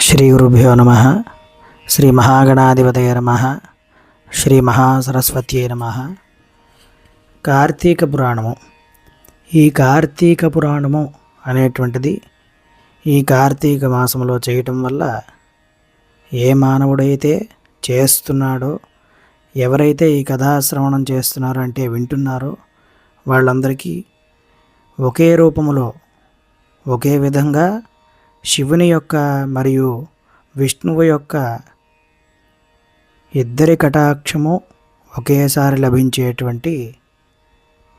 శ్రీ గురుభ్యో నమ. శ్రీ మహాగణాధిపతయ నమ. శ్రీ మహాసరస్వత్యై నమ. కార్తీక పురాణము. ఈ కార్తీక పురాణము అనేటువంటిది ఈ కార్తీక మాసంలో చేయటం వల్ల ఏ మానవుడైతే చేస్తున్నాడో ఎవరైతే ఈ కథాశ్రవణం చేస్తున్నారో అంటే వింటున్నారో వాళ్ళందరికీ ఒకే రూపములో ఒకే విధంగా శివుని యొక్క మరియు విష్ణువు యొక్క ఇద్దరి కటాక్షము ఒకేసారి లభించేటువంటి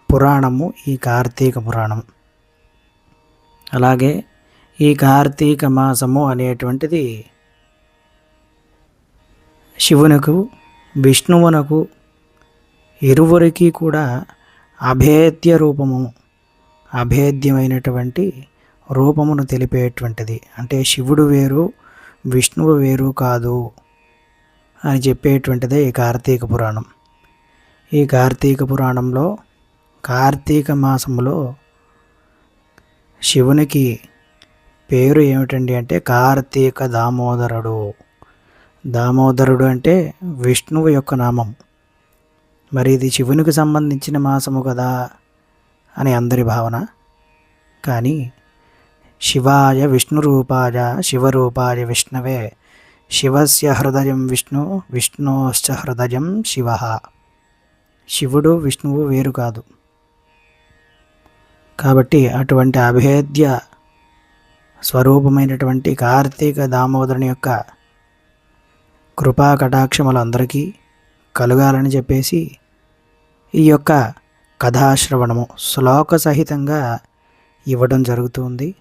పురాణము ఈ కార్తీక పురాణం. అలాగే ఈ కార్తీక మాసము అనేటువంటిది శివునకు విష్ణువునకు ఇరువురికి కూడా అభేద్య రూపము అభేద్యమైనటువంటి రూపమును తెలిపేటువంటిది. అంటే శివుడు వేరు విష్ణువు వేరు కాదు అని చెప్పేటువంటిదే ఈ కార్తీక పురాణం. ఈ కార్తీక పురాణంలో కార్తీక మాసములో శివునికి పేరు ఏమిటండి అంటే కార్తీక దామోదరుడు. దామోదరుడు అంటే విష్ణువు యొక్క నామం. మరి ఇది శివునికి సంబంధించిన మాసము కదా అని అందరి భావన. కానీ శివాయ విష్ణురూపాయ శివరూపాయ విష్ణవే. శివస్య హృదయం విష్ణు విష్ణోశ్చ హృదయం శివ. శివుడు విష్ణువు వేరు కాదు. కాబట్టి అటువంటి అభేద్య స్వరూపమైనటువంటి కార్తీక దామోదరుని యొక్క కృపా కటాక్షములు అందరికీ కలగాలని చెప్పేసి ఈ యొక్క కథాశ్రవణము శ్లోక సహితంగా ఇవ్వడం జరుగుతుంది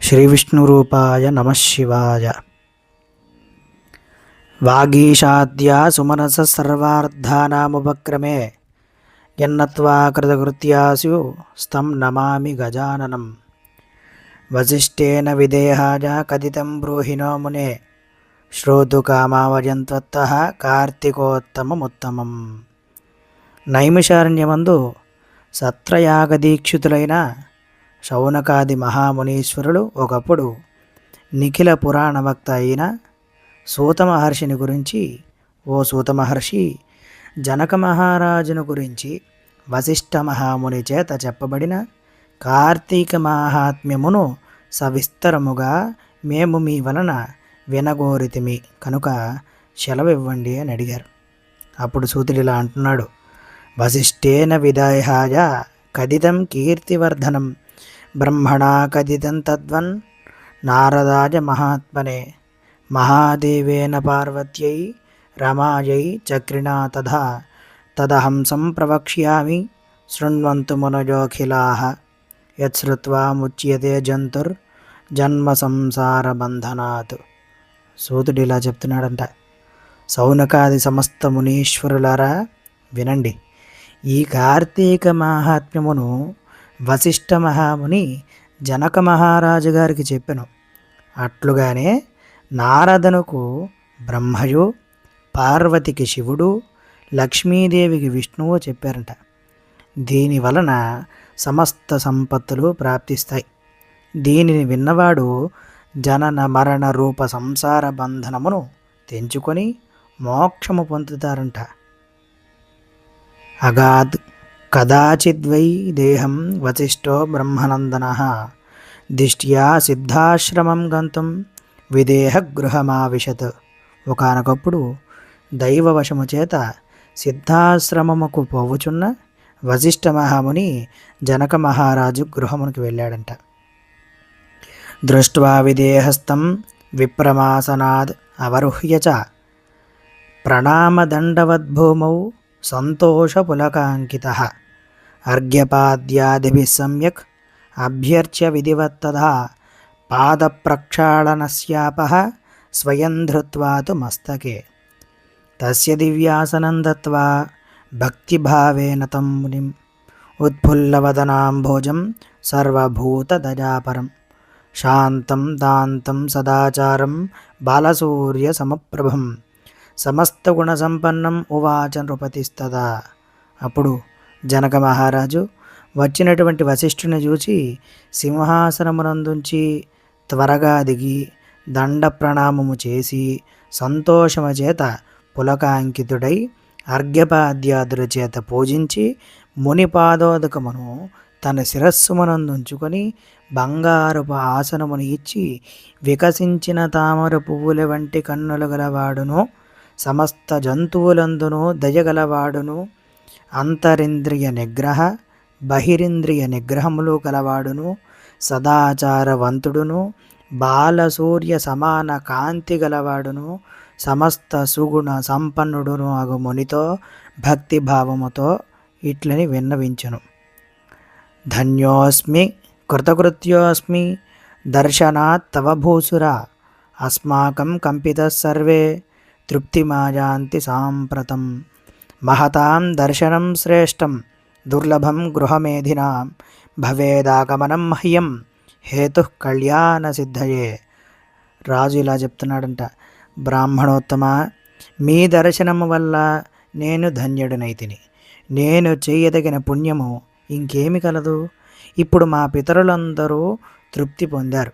శ్రీ విష్ణు రూపాయ నమ శివాయ సుమనస సర్వార్థానాముపక్రమే ఎన్నత్వా కృతకృత్యాసు స్తం నమామి గజాననం వశిష్ఠేన విదేహాయ కథితం బ్రూహిణో మునే శ్రోతుకామావజంత్వత్త కార్తీకోత్తమముత్తమం నైమిషారణ్యమందు సత్రయాగదీక్షితులైన శౌనకాది మహామునీశ్వరులు ఒకప్పుడు నిఖిల పురాణ వక్త అయిన సూత మహర్షిని గురించి ఓ సూత మహర్షి జనక మహారాజును గురించి వశిష్ఠ మహాముని చేత చెప్పబడిన కార్తీక మాహాత్మ్యమును సవిస్తరముగా మేము మీ వలన వినగోరితిమి. కనుక సెలవివ్వండి అని అడిగారు. అప్పుడు సూతుడు ఇలా అంటున్నాడు. వశిష్ఠేన విదాయాయ కథితం కీర్తివర్ధనం బ్రహ్మణా కథితం తద్వన్ నారదాయ మహాత్మనే. మహాదేవేన పార్వత్యై రమాయై చక్రిణా తథా. తదహంసం ప్రవక్ష్యామి శృణ్వంతు మునయోఖిలా యత్శ్రుత్వా ముచ్యతే జంతుర్ జన్మ సంసార బంధనాత్. సూతుడు ఇలా చెప్తున్నాడంట. సౌనకాది సమస్త మునీశ్వరులారా వినండి. ఈ కార్తీక మహాత్మ్యమును వశిష్ఠ మహాముని జనక మహారాజు గారికి చెప్పెను. అట్లుగానే నారదనుకు బ్రహ్మయు పార్వతికి శివుడు లక్ష్మీదేవికి విష్ణువు చెప్పారంట. దీని వలన సమస్త సంపత్తులు ప్రాప్తిస్తాయి. దీనిని విన్నవాడు జనన మరణ రూప సంసార బంధనమును తెంచుకొని మోక్షము పొందుతారంట. అగాద్ కదాచిద్వై దేహం వశిష్ఠో బ్రహ్మనందన. దిష్ట్యా సిద్ధాశ్రమం గంతం విదేహ గృహమావిశత్. ఒకనొకప్పుడు దైవవశము చేత సిద్ధాశ్రమముకు పోవుచున్న వశిష్ఠ మహాముని జనక మహారాజు గృహమునికి వెళ్ళాడంట. దృష్ట్వా విదేహస్థం విప్రమాసనాద్ అవరుహ్య చ ప్రణామదండవద్భూమౌ సంతోషపులకాంకిత. అర్ఘ్యపాద్యాదిభిः సమ్యక్ అభ్యర్చ్య విధివత్తదా. పాదప్రక్షాళనస్యాపः స్వయం ధృత్వా తు మస్తకే. తస్య దివ్యాసనం దత్వా భక్తిభావేన తం మునిం. ఉత్ఫుల్లవదనాంభోజం సర్వభూతదయాపరం శాంతం దాంతం సదాచారం సమస్త గుణసంపన్నం ఉవాచ నృపతిస్తదా. అప్పుడు జనక మహారాజు వచ్చినటువంటి వశిష్ఠుని చూచి సింహాసనమునందుంచి త్వరగా దిగి దండ ప్రణామము చేసి సంతోషము చేత పులకాంకితుడై అర్ఘ్యపాద్యాదుల చేత పూజించి మునిపాదోదకమును తన శిరస్సుమనందుంచుకొని బంగారపు ఆసనమును ఇచ్చి వికసించిన తామర పువ్వుల వంటి కన్నులు గలవాడును సమస్త జంతువులందును దయగలవాడును. అంతరింద్రియ నిగ్రహ బహిరింద్రియ నిగ్రహములు గలవాడును సదాచారవంతుడును. బాలసూర్య సమాన కాంతి గలవాడును. సమస్త సుగుణ సంపన్నుడును అగు మునితో భక్తిభావముతో ఇట్లని విన్నవించను. ధన్యోస్మి కృతకృత్యోస్మి దర్శనాత్ తవ భూసురా. అస్మాకం కంపిత సర్వే. తృప్తిమాయాంతి సాంప్రతం మహతాం దర్శనం శ్రేష్టం దుర్లభం గృహమేధినాం భవేదాగమనం మహ్యం హేతు కళ్యాణ సిద్ధయే రాజు ఇలా చెప్తున్నాడంట బ్రాహ్మణోత్తమ మీ దర్శనము వల్ల నేను ధన్యుడినైతిని. నేను చేయదగిన పుణ్యము ఇంకేమి కలదు? ఇప్పుడు మా పితరులందరూ తృప్తి పొందారు.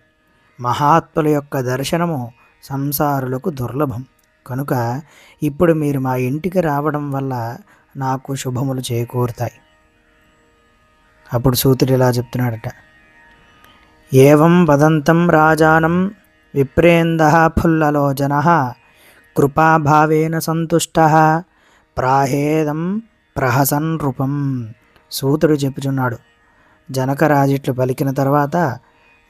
మహాత్ముల యొక్క దర్శనము సంసారులకు దుర్లభం. కనుక ఇప్పుడు మీరు మా ఇంటికి రావడం వల్ల నాకు శుభములు చేకూరుతాయి. అప్పుడు సూతుడు ఇలా చెప్తున్నాడట. ఏవం వదంతం రాజానం విప్రేంద ఫుల్లలోచన కృపాభావేన సంతుష్ట ప్రాహేదం ప్రహసన్ రూపం. సూతుడు చెప్పుచున్నాడు. జనకరాజిట్లు పలికిన తర్వాత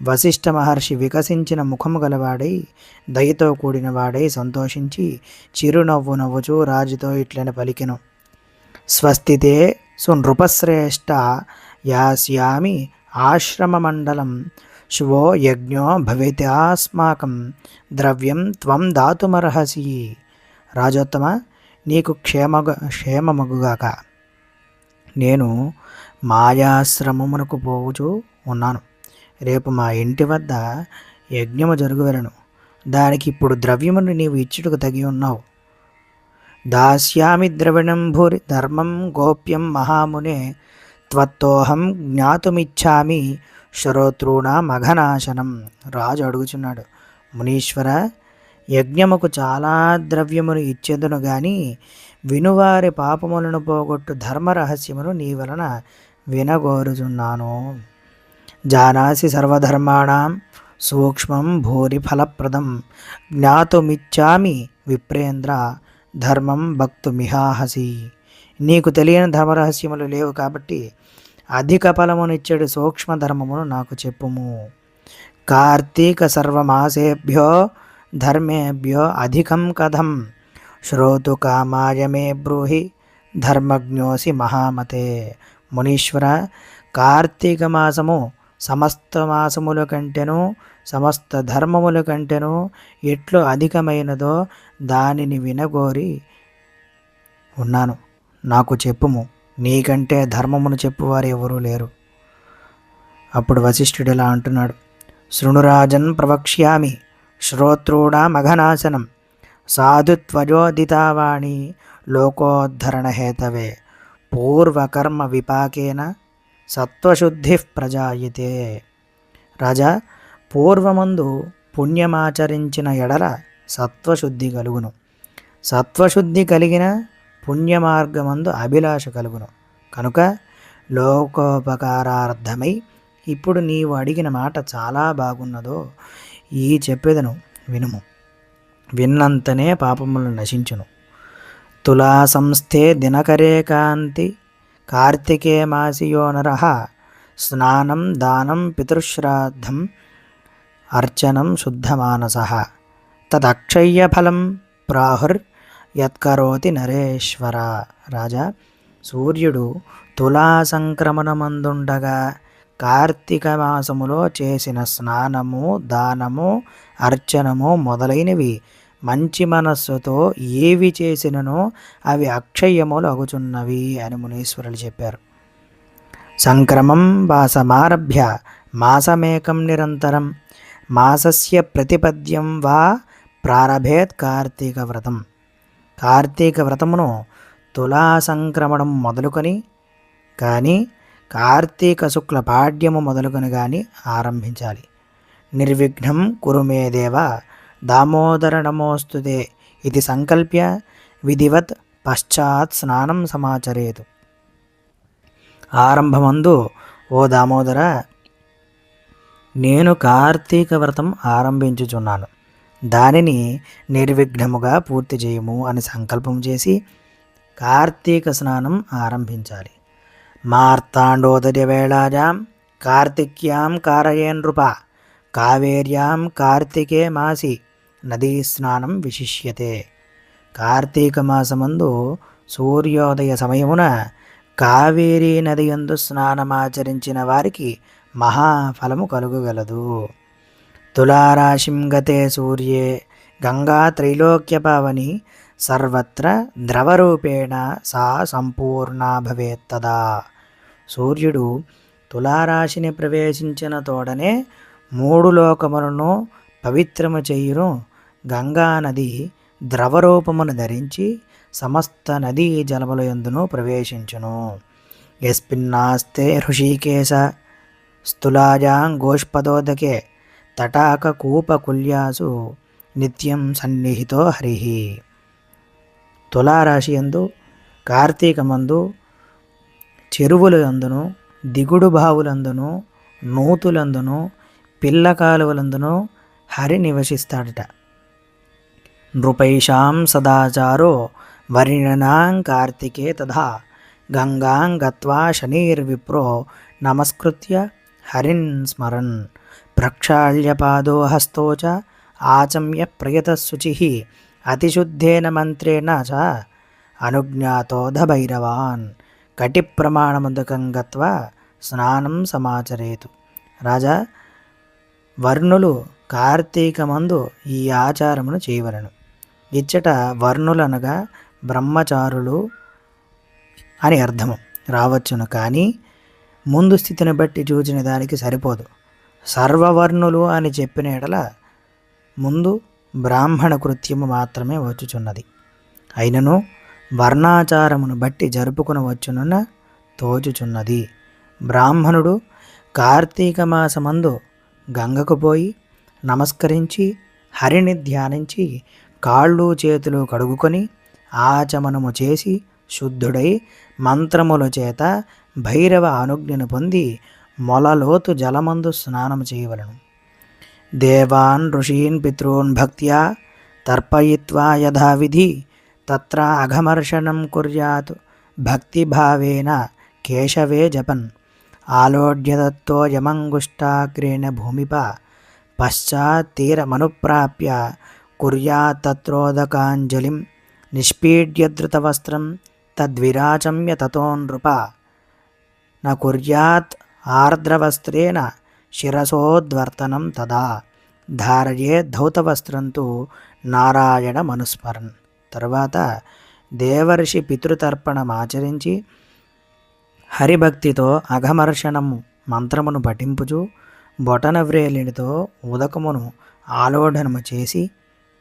వశిష్ఠ మహర్షి వికసించిన ముఖము గలవాడై దయతో కూడిన వాడై సంతోషించి చిరునవ్వు నవ్వుచూ రాజుతో ఇట్లని పలికెను. స్వస్తితే సునృపశ్రేష్ట యాస్యామి ఆశ్రమమండలం శువో యజ్ఞో భవితాస్మాకం ద్రవ్యం త్వం దాతుమర్హసి. రాజోత్తమ నీకు క్షేమగ క్షేమమగుగాక. నేను మాయాశ్రమమునకు పోవుచూ ఉన్నాను. రేపు మా ఇంటి వద్ద యజ్ఞము జరుగువెలను. దానికి ఇప్పుడు ద్రవ్యమును నీవు ఇచ్చుటకు తగి ఉన్నావు. దాస్యామి ద్రవిణం భూరి ధర్మం గోప్యం మహామునే త్వత్తోహం జ్ఞాతుమిచ్చామి శ్రోతృణ మఘనాశనం. రాజు అడుగుచున్నాడు మునీశ్వర యజ్ఞముకు చాలా ద్రవ్యమును ఇచ్చేదును గాని వినువారి పాపములను పోగొట్టు ధర్మ రహస్యమును నీ వలన వినగోరుచున్నాను. జానాసి సర్వధర్మాణం సూక్ష్మం భూరి ఫలప్రదం జ్ఞాతుమిచ్చామి విప్రేంద్ర ధర్మం భక్తుమిహాహసి నీకు తెలియని ధర్మరహస్యములు లేవు కాబట్టి అధిక ఫలమునిచ్చడు సూక్ష్మ ధర్మమును నాకు చెప్పుము। కార్తీక సర్వమాసేభ్యో ధర్మేభ్యో అధికం కథం। శ్రోతు కామాయ మే బ్రూహి ధర్మజ్ఞోసి మహామతే। మునీశ్వర కార్తీక మాసము సమస్త మాసముల కంటేను సమస్త ధర్మముల కంటేనూ ఎట్లు అధికమైనదో దానిని వినగోరి ఉన్నాను. నాకు చెప్పుము. నీకంటే ధర్మమును చెప్పువారు ఎవరూ లేరు. అప్పుడు వశిష్ఠుడు ఇలా అంటున్నాడు. శృణురాజన్ ప్రవక్ష్యామి శ్రోత్రూణమఘనాశనం సాధుత్వజోదితావాణి లోకోద్ధరణ హేతవే పూర్వకర్మ విపాకేన సత్వశుద్ధి ప్రజాయితే. రాజా పూర్వమందు పుణ్యమాచరించిన ఎడల సత్వశుద్ధి కలుగును. సత్వశుద్ధి కలిగిన పుణ్యమార్గమందు అభిలాష కలుగును. కనుక లోకోపకారార్థమై ఇప్పుడు నీవు అడిగిన మాట చాలా బాగున్నదో ఈ చెప్పేదను వినుము. విన్నంతనే పాపములు నశించును. తులా సంస్థే దినకరే కాంతి కార్తికే మాసియో నర. స్నానం దానం పితృశ్రాద్ధం అర్చనం శుద్ధమానస. తదక్షయ్యఫలం ప్రాహుర్ యత్కరోతి నరేశ్వర. రాజా సూర్యుడు తులా సంక్రమణమందుండగా కార్తీక మాసములో చేసిన స్నానము దానము అర్చనము మొదలైనవి మంచి మనస్సుతో ఏవి చేసినను అవి అక్షయములు అగుచున్నవి అని మునీశ్వరులు చెప్పారు. సంక్రమం వాసమారభ్య మాసమేకం నిరంతరం మాసస్య ప్రతిపద్యం వా ప్రారభేత్ కార్తీక వ్రతం. కార్తీక వ్రతమును తులా సంక్రమణం మొదలుకొని కానీ కార్తీక శుక్ల పాడ్యము మొదలుకొని కానీ ఆరంభించాలి. నిర్విఘ్నం కురుమే దేవ దామోదర నమోస్తుదే ఇది సంకల్ప్య విధివత్ పశ్చాత్ స్నానం సమాచరేతు. ఆరంభమందు ఓ దామోదర నేను కార్తీక వ్రతం ఆరంభించుచున్నాను. దానిని నిర్విఘ్నముగా పూర్తి చేయము అని సంకల్పం చేసి కార్తీక స్నానం ఆరంభించాలి. మార్తాండోదర్య వేళాజాం కార్తిక్యాం కారయే నృప కావేర్యాం కార్తికే మాసి నదీ స్నానం విశిష్యతే. కార్తీక మాసమందు సూర్యోదయ సమయమున కావేరీ నది యందు స్నానమాచరించిన వారికి మహాఫలము కలుగగలదు. తులారాశిం గతే సూర్యే గంగా త్రైలోక్యపావని సర్వత్ర ద్రవరూపేణ సా సంపూర్ణా భవేత్తదా సూర్యుడు తులారాశిని ప్రవేశించిన తోడనే మూడు లోకములను పవిత్రము చేయును గంగా నది ద్రవరూపమును ధరించి సమస్త నదీ జలముల యందును ప్రవేశించును. ఎస్పిన్నాస్తే ఋషికేశ స్థులాజాం గోష్పదోదకే తటాక కూపకుల్యాసు నిత్యం సన్నిహితో హరి. తులారాశి యందు కార్తీకమందు చెరువుల యందును దిగుడు బావులందును నూతులందును పిల్ల కాలువలందును హరి నివసిస్తాడట. నృపైషాం సదాచారో వరిణనాం కార్తికే తథా గంగాం గత్వా శనిర్విప్రో నమస్కృత్య హరిన్ స్మరన్ ప్రక్షాళ్యపాదో హస్తో చ ఆచమ్య ప్రయతశుచి అతిశుద్ధేన మంత్రేణ చ అనుజ్ఞాతోధ భైరవాన్ కటి ప్రమాణముదకం గత్వా స్నానం సమాచరేతు రాజా వర్ణులు కార్తీకమందు ఈ ఆచారమును చేయవలను। ఇచ్చట వర్ణులనగా బ్రహ్మచారులు అని అర్థము. రావచ్చును కానీ ముందు స్థితిని బట్టి చూచిన దానికి సరిపోదు. సర్వవర్ణులు అని చెప్పిన ఎడల ముందు బ్రాహ్మణ కృత్యము మాత్రమే వచ్చుచున్నది. అయినను వర్ణాచారమును బట్టి జరుపుకుని వచ్చునున్న తోచుచున్నది. బ్రాహ్మణుడు కార్తీక మాసమందు గంగకు పోయి నమస్కరించి హరిని ధ్యానించి కాళ్ళు చేతులు కడుగుకొని ఆచమనము చేసి శుద్ధుడై మంత్రముల చేత భైరవ అనుజ్ఞను పొంది మొలలోతు జలమందు స్నానం చేయవలను. దేవాన్ ఋషీన్ పితॄన్ భక్త్యా తర్పయిత్వా యథావిధి తత్ర అఘమర్షణం కుర్యాత్ భక్తిభావేన కేశవే జపన్. ఆలోడ్యదత్తో యమంగుష్టాగ్రేణ భూమిప పశ్చాత్తీరమనుప్రాప్య కుర్యాత్తత్రోదకాంజలిం నిష్పీడ్యధృతవస్త్రం తద్విరాచమ్య తతో నృప న కుర్యాత్ ఆర్ద్రవస్త్రేణ శిరసోద్వర్తనం తదా ధారయే ధౌతవస్త్రంతో నారాయణ మనుస్మరన్ తర్వాత దేవర్షి పితృతర్పణం ఆచరించి హరిభక్తితో అఘమర్షణము మంత్రమును పఠింపుచు బొటన వ్రేలినితో ఉదకమును ఆలోడనము చేసి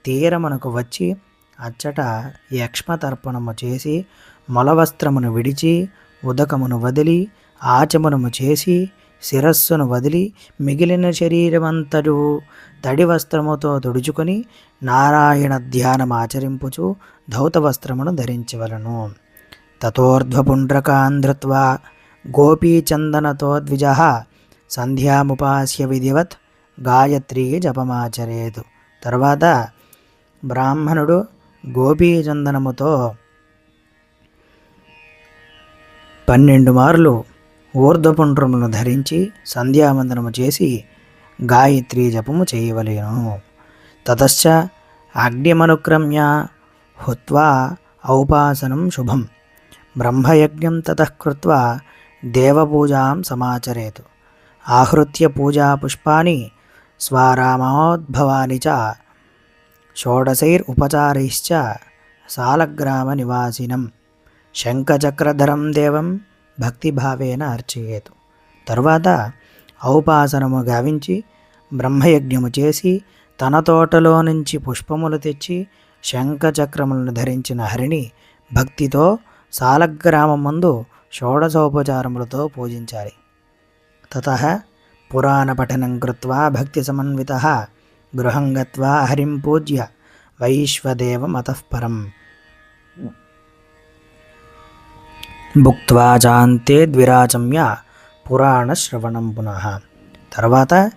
తీరమునకు వచ్చి అచ్చట యక్ష్మతర్పణము చేసి మొలవస్త్రమును విడిచి ఉదకమును వదిలి ఆచమనము చేసి శిరస్సును వదిలి మిగిలిన శరీరమంతడు తడి వస్త్రముతో తుడుచుకొని నారాయణ ధ్యానం ఆచరింపుచు ధౌత వస్త్రమును ధరించవలను. తతోర్ధ్వపుండ్రకాన్ గోపీచందనతో ద్విజ సంధ్యాముపాస్య విధివత్ గాయత్రీ జపమాచరేతు. తర్వాత బ్రాహ్మణుడు గోపీచందనముతో పన్నెండు మార్లు ఊర్ధ్వపుండ్రములను ధరించి సంధ్యావందనము చేసి గాయత్రీ జపము చేయవలేను. తతశ్చ అగ్నిమనుక్రమ్య హుత్వా ఔపాసనం శుభం. బ్రహ్మయజ్ఞం తతకృత్వా దేవపూజాం సమాచరేతు. ఆహృత్య పూజాపుష్పాని స్వారామోద్భవాని చ షోడశైరుపచారైశ్చ సాలగ్రామనివాసినం. శంఖచక్రధరం దేవం భక్తిభావేన అర్చయేతు. తరువాత ఔపాసనము గావించి బ్రహ్మయజ్ఞము చేసి తన తోటలో నుంచి పుష్పములు తెచ్చి శంఖచక్రములను ధరించిన హరిని భక్తితో సాలగ్రామమందు షోడశోపచారములతో పూజించాలి. తత పురాణపఠనం కృత్వా భక్తి సమన్విత గృహం గత్వా హరిం పూజ్య వైశ్వదేవమతః పరం. చాంతే ద్విరాచమ్య పురాణ శ్రవణం పునః. తర్వాత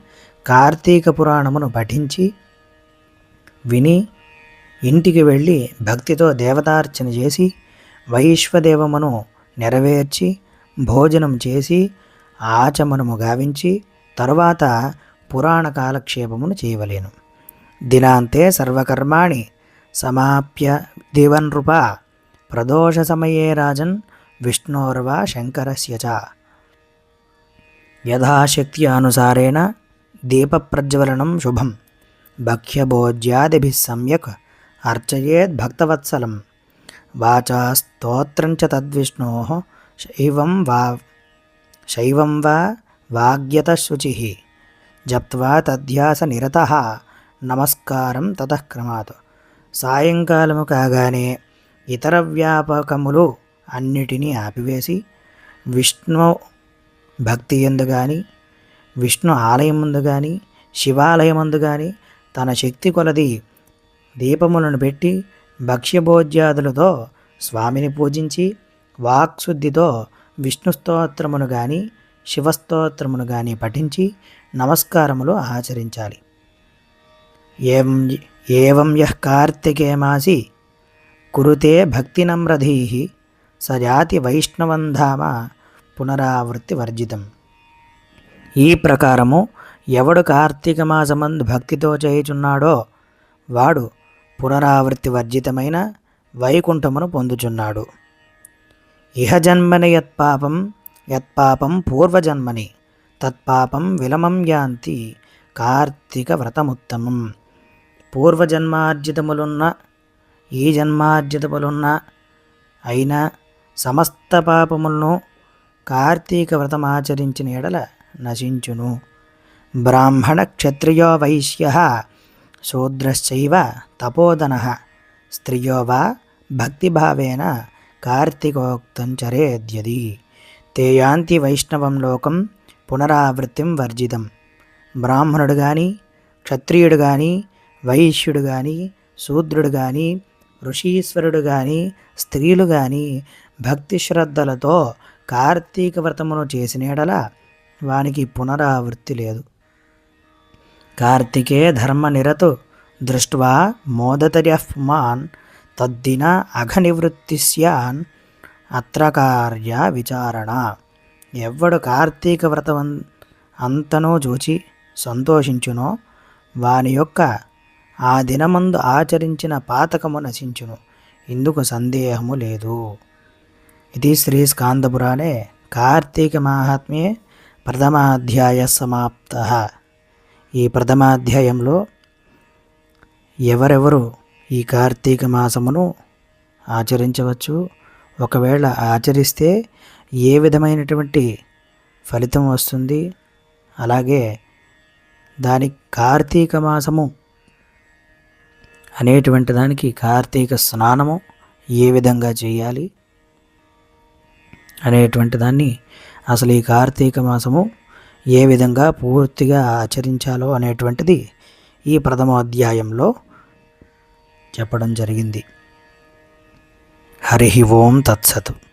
కార్తీక పురాణమును పఠించి విని ఇంటికి వెళ్ళి భక్తితో దేవతార్చన చేసి వైశ్వదేవమును నెరవేర్చి భోజనం చేసి ఆచమనము గావించి తరువాత పురాణ కాలక్షేపమును చేయవలేను. దినాంతే సర్వకర్మాణి సమాప్య దివన్నృప ప్రదోష సమయే రాజన్ విష్ణోర్వా శంకరస్య చ. యథాశక్తి అనుసారేణ దీపప్రజ్వలనం శుభం. భక్ష్యభోజ్యాదిభిः సమ్యక్ అర్చయేద్ భక్తవత్సలం. వాచా స్తోత్రంచ తద్విష్ణో శైవం వా శైవం వా వాగ్యతశుచి. జప్త్వా తధ్యాస నిరత నమస్కారం తతక్రమాత్ సాయంకాలము కాగానే ఇతర వ్యాపకములు అన్నిటినీ ఆపివేసి విష్ణు భక్తి ఎందు కానీ విష్ణు ఆలయం ముందు కానీ శివాలయమందు కానీ తన శక్తి కొలది దీపములను పెట్టి భక్ష్యభోజ్యాదులతో స్వామిని పూజించి వాక్శుద్ధితో విష్ణు స్తోత్రమును కానీ శివస్తోత్రమును కానీ పఠించి నమస్కారములు ఆచరించాలి. ఏం ఏం యః కార్తికే మాసి కురుతే భక్తినమ్రధీ సజాతి వైష్ణవంధామ పునరావృత్తి వర్జితం. ఈ ప్రకారము ఎవడు కార్తీక మాసమందు భక్తితో చేయుచున్నాడో వాడు పునరావృత్తి వర్జితమైన వైకుంఠమును పొందుచున్నాడు. ఇహ జన్మని యత్పాపం యత్పాపం పూర్వజన్మని తత్పాపం విలమం యాంతి కార్తీక వ్రతముత్తమం. పూర్వజన్మార్జితములున్న ఈ జన్మార్జితములున్న అయినా సమస్త పాపములను కార్తీక వ్రతమాచరించిన ఎడల నశించును. బ్రాహ్మణ క్షత్రియో వైశ్య శూద్రశ్చైవ తపోదన. స్త్రియో వా భక్తిభావేన కార్తీకోక్తం చరేద్యది. తేయాంతి వైష్ణవం లోకం పునరావృత్తిం వర్జితం. బ్రాహ్మణుడు కానీ క్షత్రియుడు కానీ వైశ్యుడు కానీ శూద్రుడు కానీ ఋషీశ్వరుడు కానీ స్త్రీలు కానీ భక్తి శ్రద్ధలతో కార్తీక వ్రతమును చేసినేడల వానికి పునరావృత్తి లేదు. కార్తికే ధర్మనిరతు దృష్ట్వా మోదతర్యమాన్ తద్దిన అఘనివృత్తి స్యాన్ అత్రకార్య విచారణ. ఎవ్వడు కార్తీక వ్రతం అంతనో చూచి సంతోషించునో వాని యొక్క ఆ దినమందు ఆచరించిన పాతకము నశించును. ఇందుకు సందేహము లేదు. ఇది శ్రీ స్కాందపురాణే కార్తీక మాహాత్మ్యే ప్రథమాధ్యాయ సమాప్త. ఈ ప్రథమాధ్యాయంలో ఎవరెవరు ఈ కార్తీక మాసమును ఆచరించవచ్చు? ఒకవేళ ఆచరిస్తే ఏ విధమైనటువంటి ఫలితం వస్తుంది? అలాగే దాని కార్తీక మాసము అనేటువంటి దానికి కార్తీక స్నానము ఏ విధంగా చేయాలి అనేటువంటి దాన్ని అసలు ఈ కార్తీక మాసము ఏ విధంగా పూర్తిగా ఆచరించాలో అనేటువంటిది ఈ ప్రథమ అధ్యాయంలో చెప్పడం జరిగింది. హరి ఓం తత్సతు.